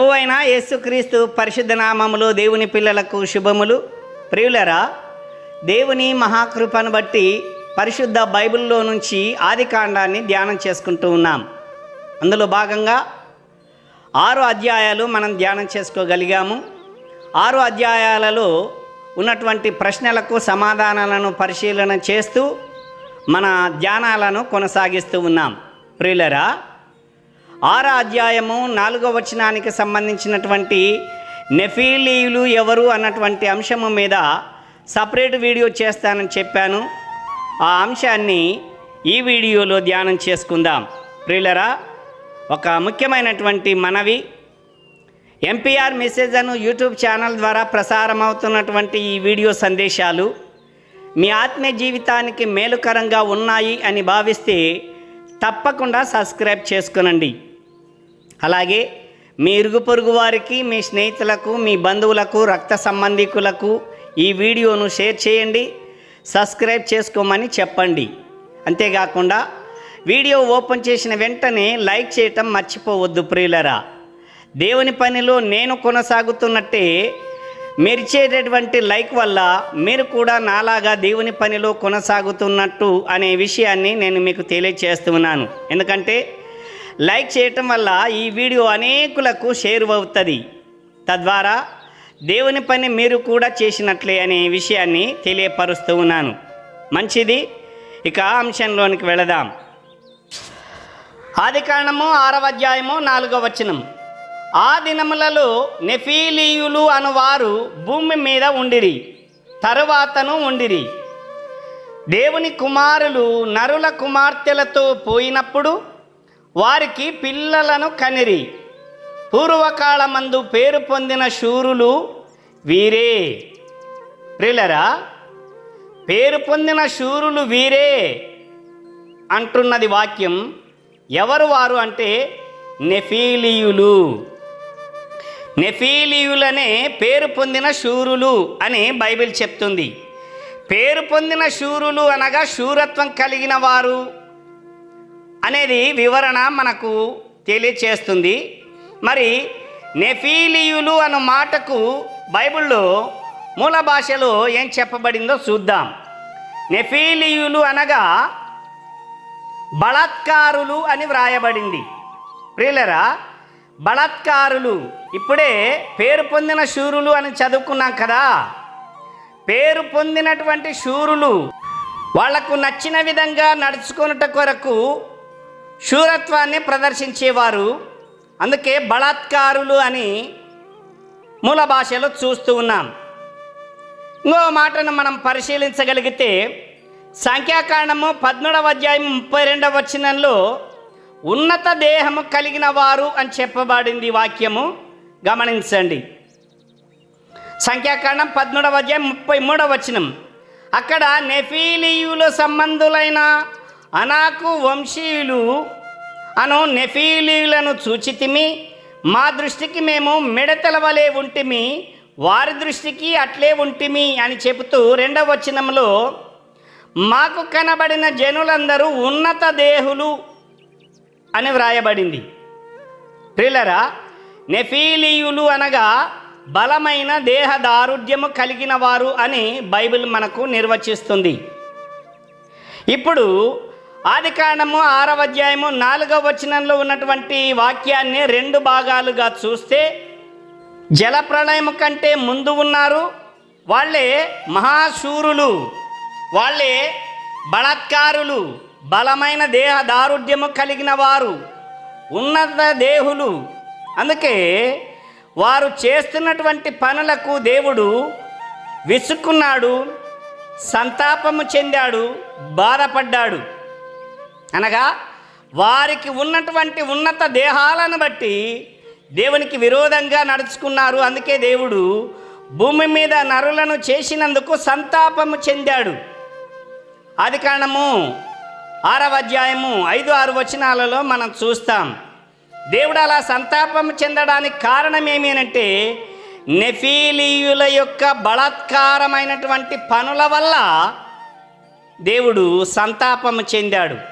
ప్రభు అయిన యేసుక్రీస్తు పరిశుద్ధ నామములో దేవుని పిల్లలకు శుభములు. ప్రియులరా దేవుని మహాకృపను బట్టి పరిశుద్ధ బైబిల్లో నుంచి ఆది కాండాన్ని ధ్యానం చేసుకుంటూ ఉన్నాం. అందులో భాగంగా ఆరు అధ్యాయాలు మనం ధ్యానం చేసుకోగలిగాము. ఆరు అధ్యాయాలలో ఉన్నటువంటి ప్రశ్నలకు సమాధానాలను పరిశీలన చేస్తూ మన ధ్యానాలను కొనసాగిస్తూ ఉన్నాం. ప్రియులరా ఆరో అధ్యాయము నాలుగో వచనానికి సంబంధించినటువంటి నెఫీలీయులు ఎవరు అన్నటువంటి అంశము మీద సపరేట్ వీడియో చేస్తానని చెప్పాను. ఆ అంశాన్ని ఈ వీడియోలో ధ్యానం చేసుకుందాం. ప్రియులరా ఒక ముఖ్యమైనటువంటి మనవి ఎంపీఆర్ మెసేజ్ అను యూట్యూబ్ ఛానల్ ద్వారా ప్రసారం అవుతున్నటువంటి ఈ వీడియో సందేశాలు మీ ఆత్మీయ జీవితానికి మేలుకరంగా ఉన్నాయి అని భావిస్తే తప్పకుండా సబ్స్క్రైబ్ చేసుకునండి. అలాగే మీ ఇరుగు పొరుగు వారికి మీ స్నేహితులకు మీ బంధువులకు రక్త సంబంధికులకు ఈ వీడియోను షేర్ చేయండి సబ్స్క్రైబ్ చేసుకోమని చెప్పండి. అంతేకాకుండా వీడియో ఓపెన్ చేసిన వెంటనే లైక్ చేయటం మర్చిపోవద్దు ప్రియులరా. దేవుని పనిలో నేను కొనసాగుతున్నట్టే మెరిచేటటువంటి లైక్ వల్ల మీరు కూడా నాలాగా దేవుని పనిలో కొనసాగుతున్నట్టు అనే విషయాన్ని నేను మీకు తెలియచేస్తున్నాను. ఎందుకంటే లైక్ చేయటం వల్ల ఈ వీడియో అనేకులకు షేర్ అవుతుంది. తద్వారా దేవుని పని మీరు కూడా చేసినట్లే అనే విషయాన్ని తెలియపరుస్తూ ఉన్నాను. మంచిది. ఇక అంశంలోనికి వెళదాం. ఆది కారణము ఆరవ అధ్యాయము నాలుగవ వచనం. ఆ దినములలో నెఫీలీయులు అనువారు భూమి మీద ఉండిరి తరువాతను ఉండిరి. దేవుని కుమారులు నరుల కుమార్తెలతో పోయినప్పుడు వారికి పిల్లలను కనిరి. పూర్వకాలమందు పేరు పొందిన శూరులు వీరే. ప్రిలరా పేరు పొందిన శూరులు వీరే అంటున్నది వాక్యం ఎవరు వారు అంటే నెఫీలియులు. నెఫీలియులనే పేరు పొందిన శూరులు అని బైబిల్ చెప్తుంది. పేరు పొందిన శూరులు అనగా శూరత్వం కలిగిన వారు. అనేది వివరణ మనకు తెలియచేస్తుంది. మరి నెఫీలియులు అన్న మాటకు బైబిల్లో మూల భాషలో ఏం చెప్పబడిందో చూద్దాం. నెఫీలియులు అనగా బలాత్కారులు అని వ్రాయబడింది. ప్రియులరా బలాత్కారులు ఇప్పుడే పేరు పొందిన శూరులు అని చదువుకున్నాం కదా. పేరు పొందినటువంటి శూరులు వాళ్ళకు నచ్చిన విధంగా నడుచుకొనుట కొరకు శూరత్వాన్ని ప్రదర్శించేవారు. అందుకే బలాత్కారులు అని మూల భాషలో చూస్తూ ఉన్నాం. ఇంకో మాటను మనం పరిశీలించగలిగితే సంఖ్యాకాండము పద్మూడవ అధ్యాయం ముప్పై రెండవ వచనంలో ఉన్నత దేహము కలిగిన వారు అని చెప్పబడింది వాక్యము. గమనించండి. సంఖ్యాకాండం పద్మూడవ అధ్యాయం ముప్పై మూడవ వచనం. అక్కడ నెఫీలియుల సంబంధులైన అనాకు వంశీయులు అను నెఫీలీలను చూచితిమి మా దృష్టికి మేము మిడతల వలె ఉంటిమి వారి దృష్టికి అట్లే ఉంటిమి అని చెబుతూ రెండవ వచనంలో మాకు కనబడిన జనులందరూ ఉన్నత దేహులు అని వ్రాయబడింది. ప్రిలరా నెఫీలీయులు అనగా బలమైన దేహ దారుఢ్యము కలిగిన వారు అని బైబిల్ మనకు నిర్వచిస్తుంది. ఇప్పుడు ఆది కాండము ఆరవ అధ్యాయము నాలుగవ వచనంలో ఉన్నటువంటి వాక్యాన్ని రెండు భాగాలుగా చూస్తే జలప్రళయము కంటే ముందు ఉన్నారు. వాళ్ళే మహాశూరులు. వాళ్ళే బలత్కారులు. బలమైన దేహ దారుఢ్యము కలిగిన వారు. ఉన్నత దేహులు. అందుకే వారు చేస్తున్నటువంటి పనులకు దేవుడు విసుక్కున్నాడు సంతాపము చెందాడు బాధపడ్డాడు. అనగా వారికి ఉన్నటువంటి ఉన్నత దేహాలను బట్టి దేవునికి విరోధంగా నడుచుకున్నారు. అందుకే దేవుడు భూమి మీద నరులను చేసినందుకు సంతాపము చెందాడు. అది కారణము ఆరవ అధ్యాయము ఐదు ఆరు వచనాలలో మనం చూస్తాం. దేవుడు అలా సంతాపం చెందడానికి కారణం ఏమేనంటే నెఫీలియుల నెఫీలీయుల యొక్క బలాత్కారమైనటువంటి పనుల వల్ల దేవుడు సంతాపము చెందాడు.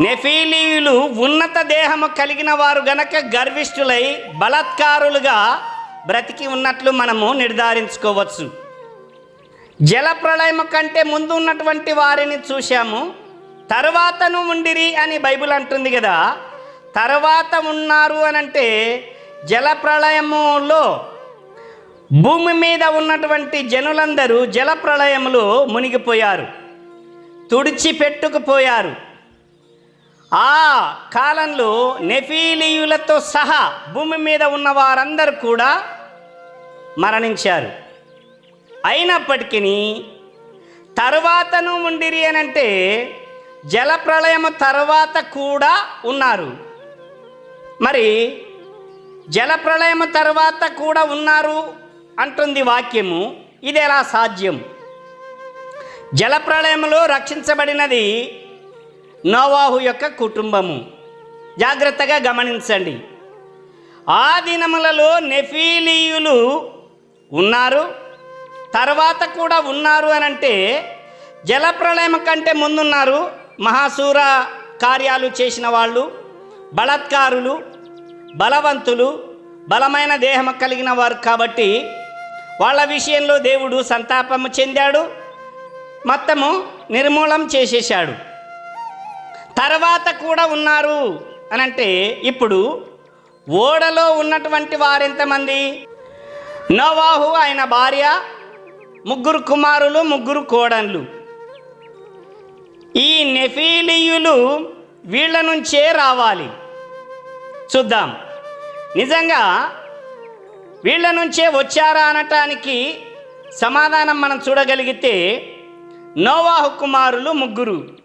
నెఫీలీయులు ఉన్నత దేహము కలిగిన వారు గనక గర్విష్ఠులై బలాత్కారులుగా బ్రతికి ఉన్నట్లు మనము నిర్ధారించుకోవచ్చు. జల ప్రళయము కంటే ముందు ఉన్నటువంటి వారిని చూశాము. తరువాతను ఉండిరి అని బైబిల్ అంటుంది కదా. తర్వాత ఉన్నారు అని అంటే జల ప్రళయములో భూమి మీద ఉన్నటువంటి జనులందరూ జల ప్రళయములో మునిగిపోయారు. తుడిచిపెట్టుకుపోయారు. ఆ కాలంలో నెఫీలీయులతో సహా భూమి మీద ఉన్న వారందరూ కూడా మరణించారు. అయినప్పటికీ తరువాతను ఉండిరి అని అంటే జలప్రళయము తర్వాత కూడా ఉన్నారు. మరి జలప్రళయము తర్వాత కూడా ఉన్నారు అంటుంది వాక్యము. ఇది ఎలా సాధ్యం? జలప్రళయంలో రక్షించబడినది నోవాహు యొక్క కుటుంబము. జాగ్రత్తగా గమనించండి. ఆ దినములలో నెఫీలీయులు ఉన్నారు తర్వాత కూడా ఉన్నారు అని అంటే జలప్రళయం కంటే ముందున్నారు మహాసూర కార్యాలు చేసిన వాళ్ళు బలత్కారులు బలవంతులు బలమైన దేహం కలిగిన వారు కాబట్టి వాళ్ళ విషయంలో దేవుడు సంతాపము చెందాడు మొత్తము నిర్మూలం చేసేశాడు. తర్వాత కూడా ఉన్నారు అని అంటే ఇప్పుడు ఓడలో ఉన్నటువంటి వారెంతమంది? నోవాహు ఆయన భార్య ముగ్గురు కుమారులు ముగ్గురు కోడన్లు. ఈ నెఫీలియులు వీళ్ళ నుంచే రావాలి. చూద్దాం. నిజంగా వీళ్ళ నుంచే వచ్చారా అనటానికి సమాధానం మనం చూడగలిగితే నోవాహు కుమారులు ముగ్గురు.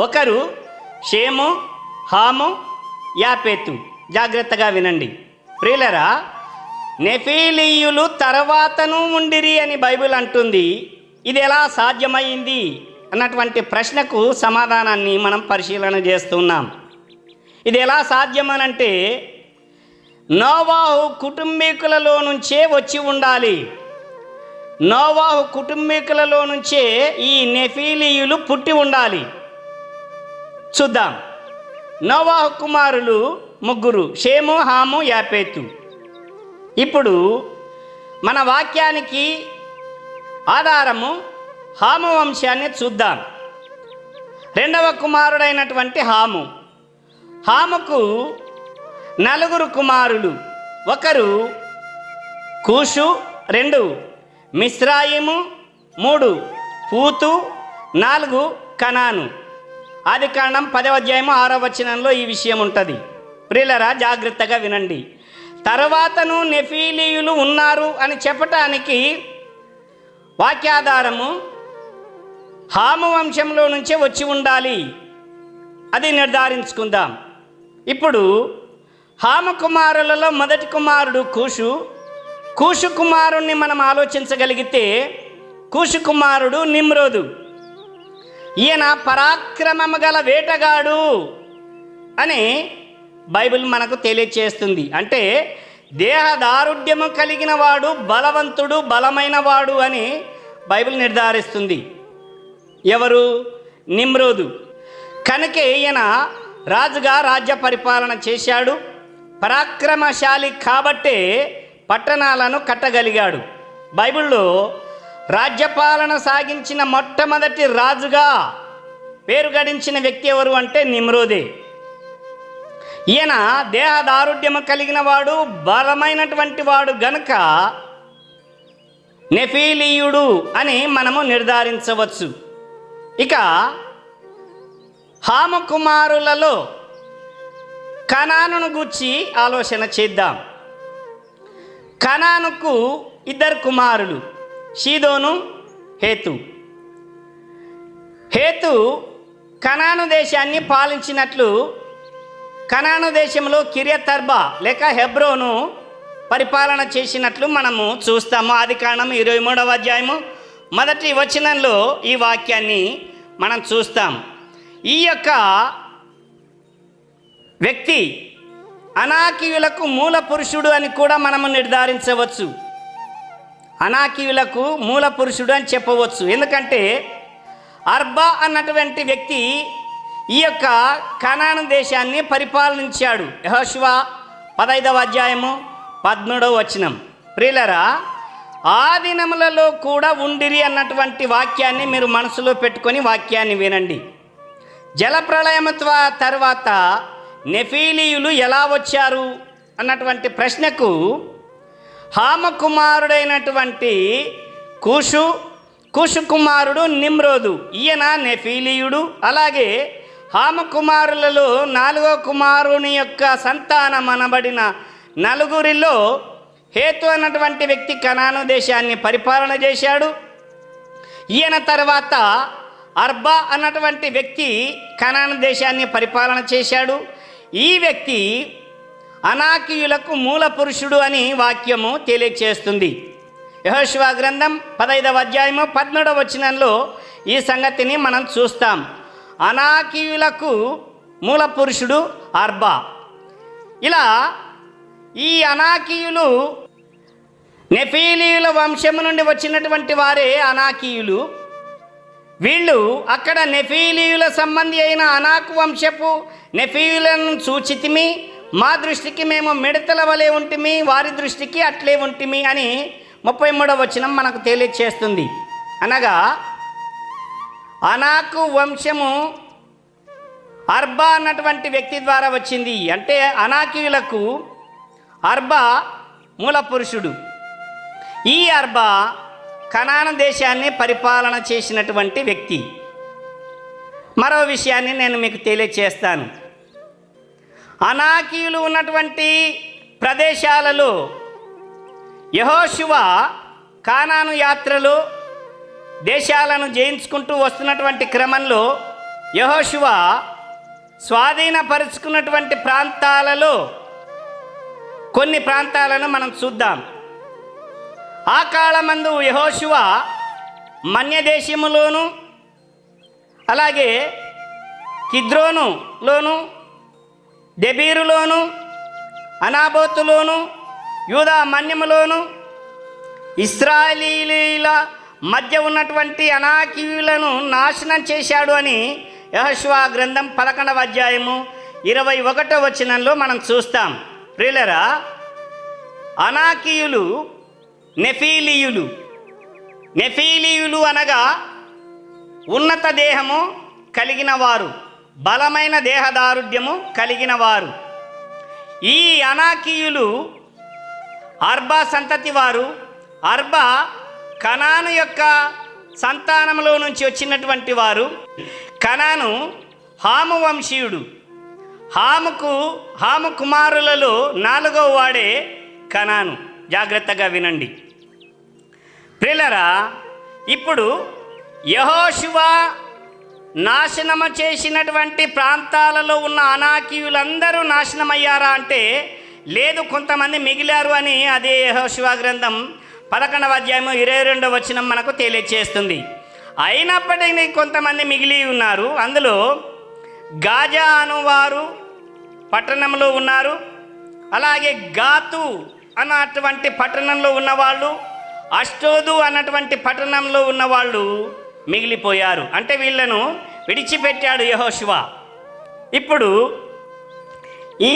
ఒకరు షేము హాము యాపేతు. జాగ్రత్తగా వినండి. ప్రియులరా నెఫీలీయులు తర్వాతను ఉండిరి అని బైబిల్ అంటుంది. ఇది ఎలా సాధ్యమైంది? అన్నటువంటి ప్రశ్నకు సమాధానాన్ని మనం పరిశీలన చేస్తున్నాం. ఇది ఎలా సాధ్యమనంటే నోవాహు కుటుంబీకులలో నుంచే వచ్చి ఉండాలి. నోవాహు కుటుంబీకులలో నుంచే ఈ నెఫీలీయులు పుట్టి ఉండాలి. చూద్దాం. నోవాహు కుమారులు ముగ్గురు షేము హాము యాపేతు. ఇప్పుడు మన వాక్యానికి ఆధారము హాము వంశాన్ని చూద్దాం. రెండవ కుమారుడైనటువంటి హాము. హాముకు నలుగురు కుమారులు. ఒకరు కూషు రెండు మిశ్రాయిము మూడు పూతు నాలుగు కనాను. ఆది కాండం పదవ అధ్యాయము ఆరో వచనంలో ఈ విషయం ఉంటుంది ప్రియులరా జాగ్రత్తగా వినండి. తర్వాతను నెఫీలీయులు ఉన్నారు అని చెప్పటానికి వాక్యాధారము హాము వంశంలో నుంచే వచ్చి ఉండాలి. అది నిర్ధారించుకుందాం. ఇప్పుడు హామ కుమారులలో మొదటి కుమారుడు కూషు. కూషు కుమారుణ్ణి మనం ఆలోచించగలిగితే కూషు కుమారుడు నిమ్రోదు. ఈయన పరాక్రమము గల వేటగాడు అని బైబిల్ మనకు తెలియచేస్తుంది. అంటే దేహ దారుఢ్యము కలిగిన వాడు బలవంతుడు బలమైన వాడు అని బైబిల్ నిర్ధారిస్తుంది. ఎవరు? నిమ్రోదు. కనుక ఈయన రాజుగా రాజ్య పరిపాలన చేశాడు. పరాక్రమశాలి కాబట్టే పట్టణాలను కట్టగలిగాడు. బైబిల్లో రాజ్యపాలన సాగించిన మొట్టమొదటి రాజుగా పేరు గడించిన వ్యక్తి ఎవరు అంటే నిమ్రోదే. ఈయన దేహదారుఢ్యం కలిగిన వాడు బలమైనటువంటి వాడు గనుక నెఫీలీయుడు అని మనము నిర్ధారించవచ్చు. ఇక హామకుమారులలో కనానును గూర్చి ఆలోచన చేద్దాం. కనానుకు ఇద్దరు కుమారులు. షీదోను హేతు. హేతు కనాను దేశాన్ని పాలించినట్లు కనాను దేశంలో కిరియతర్బా లేక హెబ్రోను పరిపాలన చేసినట్లు మనము చూస్తాము. ఆది కారణం ఇరవై మూడవ అధ్యాయము. మొదటి వచనంలో ఈ వాక్యాన్ని మనం చూస్తాం. ఈ యొక్క వ్యక్తి అనాకీయులకు మూల పురుషుడు అని కూడా మనము నిర్ధారించవచ్చు. అనాకీయులకు మూల పురుషుడు అని చెప్పవచ్చు. ఎందుకంటే అర్బా అన్నటువంటి వ్యక్తి ఈ యొక్క కనాను దేశాన్ని పరిపాలించాడు. యహోశివ పదైదవ అధ్యాయము పద్మూడవ వచనం. ప్రియులరా ఆ దినములలో కూడా ఉండిరి అన్నటువంటి వాక్యాన్ని మీరు మనసులో పెట్టుకొని వాక్యాన్ని వినండి. జలప్రళయం తర్వాత నెఫీలీయులు ఎలా వచ్చారు? అన్నటువంటి ప్రశ్నకు హామకుమారుడైనటువంటి కూషు కూషు కుమారుడు నిమ్రోదు. ఈయన నెఫీలీయుడు. అలాగే హామకుమారులలో నాలుగో కుమారుని యొక్క సంతానం అనబడిన నలుగురిలో హేతు అన్నటువంటి వ్యక్తి కనాను దేశాన్ని పరిపాలన చేశాడు. ఈయన తర్వాత అర్బా అన్నటువంటి వ్యక్తి కనాను దేశాన్ని పరిపాలన చేశాడు. ఈ వ్యక్తి అనాకీయులకు మూల పురుషుడు అని వాక్యము తెలియచేస్తుంది. యహోశివ గ్రంథం పదైదవ అధ్యాయము పద్మూడవ వచనంలో ఈ సంగతిని మనం చూస్తాం. అనాకీయులకు మూల పురుషుడు అర్బా. ఇలా ఈ అనాకీయులు నెఫీలీయుల వంశము నుండి వచ్చినటువంటి వారే అనాకీయులు. వీళ్ళు అక్కడ నెఫీలీయుల సంబంధి అయిన అనాకు వంశపు నెఫీయులను సూచితిమి మా దృష్టికి మేము మిడతల వలె ఉంటిమి వారి దృష్టికి అట్లే ఉంటిమి అని ముప్పై మూడవ వచనం మనకు తెలియచేస్తుంది. అనగా అనాకు వంశము అర్బా అన్నటువంటి వ్యక్తి ద్వారా వచ్చింది. అంటే అనాకీయులకు అర్బా మూల పురుషుడు. ఈ అర్బా కనాన దేశాన్ని పరిపాలన చేసినటువంటి వ్యక్తి. మరో విషయాన్ని నేను మీకు తెలియచేస్తాను. అనాకీయులు ఉన్నటువంటి ప్రదేశాలలో యహోశివ కానాను యాత్రలు దేశాలను జయించుకుంటూ వస్తున్నటువంటి క్రమంలో యహోశివ స్వాధీనపరుచుకున్నటువంటి ప్రాంతాలలో కొన్ని ప్రాంతాలను మనం చూద్దాం. ఆ కాలమందు యహోశివ మన్యదేశములోను అలాగే కిద్రోనులోను దెబీరులోను అనాబోతులోను యూదా మన్యములోను ఇస్రాయలీల మధ్య ఉన్నటువంటి అనాకీయులను నాశనం చేశాడు అని యహశ్వా గ్రంథం పదకొండవ అధ్యాయము ఇరవై ఒకటో వచనంలో మనం చూస్తాం. ప్రియులరా అనాకీయులు నెఫీలీయులు. నెఫీలీయులు అనగా ఉన్నత దేహము కలిగిన వారు. బలమైన దేహదారుఢ్యము కలిగిన వారు. ఈ అనాకీయులు అర్బా సంతతి వారు. అర్బా కనాను యొక్క సంతానంలో నుంచి వచ్చినటువంటి వారు. కనాను హాము వంశీయుడు. హాముకు హాము కుమారులలో నాలుగవ వాడే కనాను. జాగ్రత్తగా వినండి. ప్రిలరా ఇప్పుడు యహోశివ నాశనము చేసినటువంటి ప్రాంతాలలో ఉన్న అనాకీయులందరూ నాశనమయ్యారా అంటే లేదు కొంతమంది మిగిలారు అని అదే యహోశివ గ్రంథం పదకొండవ అధ్యాయము ఇరవై రెండవ వచనం మనకు తెలియచేస్తుంది. అయినప్పటికీ కొంతమంది మిగిలి ఉన్నారు. అందులో గాజా అనువారు పట్టణంలో ఉన్నారు. అలాగే గాతు అన్నటువంటి పట్టణంలో ఉన్నవాళ్ళు అష్టోదు అన్నటువంటి పట్టణంలో ఉన్నవాళ్ళు మిగిలిపోయారు. అంటే వీళ్ళను విడిచిపెట్టాడు యహోశివ ఇప్పుడు ఈ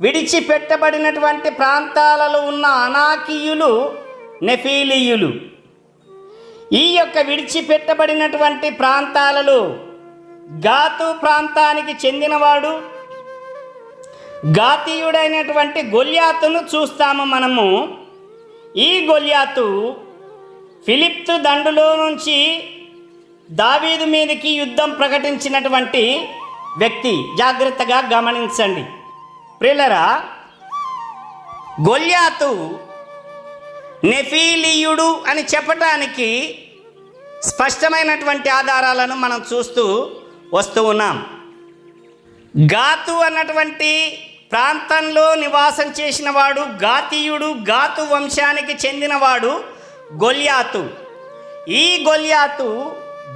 విడిచిపెట్టబడినటువంటి ప్రాంతాలలో ఉన్న అనాకీయులు నెఫీలీయులు. ఈ యొక్క విడిచిపెట్టబడినటువంటి ప్రాంతాలలో గాతు ప్రాంతానికి చెందినవాడు గాతీయుడైనటువంటి గొల్యాతును చూస్తాము మనము. ఈ గొల్యాతు ఫిలిప్తు దండులో నుంచి దావీదు మీదకి యుద్ధం ప్రకటించినటువంటి వ్యక్తి జాగ్రత్తగా గమనించండి. ప్రిలరా గొల్యాతు నెఫీలియుడు అని చెప్పటానికి స్పష్టమైనటువంటి ఆధారాలను మనం చూస్తూ వస్తూ ఉన్నాం. గాతు అన్నటువంటి ప్రాంతంలో నివాసం చేసినవాడు గాతీయుడు గాతు వంశానికి చెందినవాడు గొల్యాతు. ఈ గొల్యాతు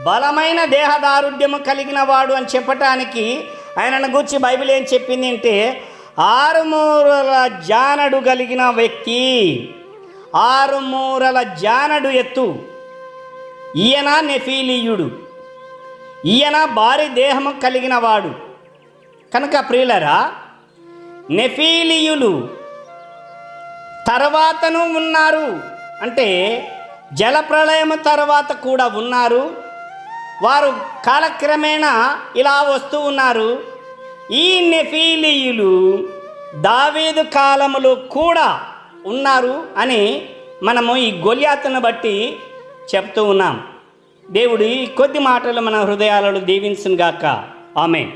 బలమైన దేహదారుఢ్యము కలిగిన వాడు అని చెప్పటానికి ఆయనను గురించి బైబిల్ ఏం చెప్పింది అంటే ఆరుమూరల జానడు కలిగిన వ్యక్తి ఆరుమూరల జానడు ఎత్తు. ఈయన నెఫీలీయుడు. ఈయన భారీ దేహము కలిగిన వాడు. కనుక ప్రియులరా నెఫీలియులు తర్వాతను ఉన్నారు. అంటే జలప్రళయం తర్వాత కూడా ఉన్నారు. వారు కాలక్రమేణా ఇలా వస్తూ ఉన్నారు. ఈ నెఫీలియులు దావీదు కాలములో కూడా ఉన్నారు అని మనము ఈ గొల్యాతను బట్టి చెప్తూ ఉన్నాం. దేవుడు ఈ కొద్ది మాటలు మన హృదయాలను దీవించును గాక ఆమె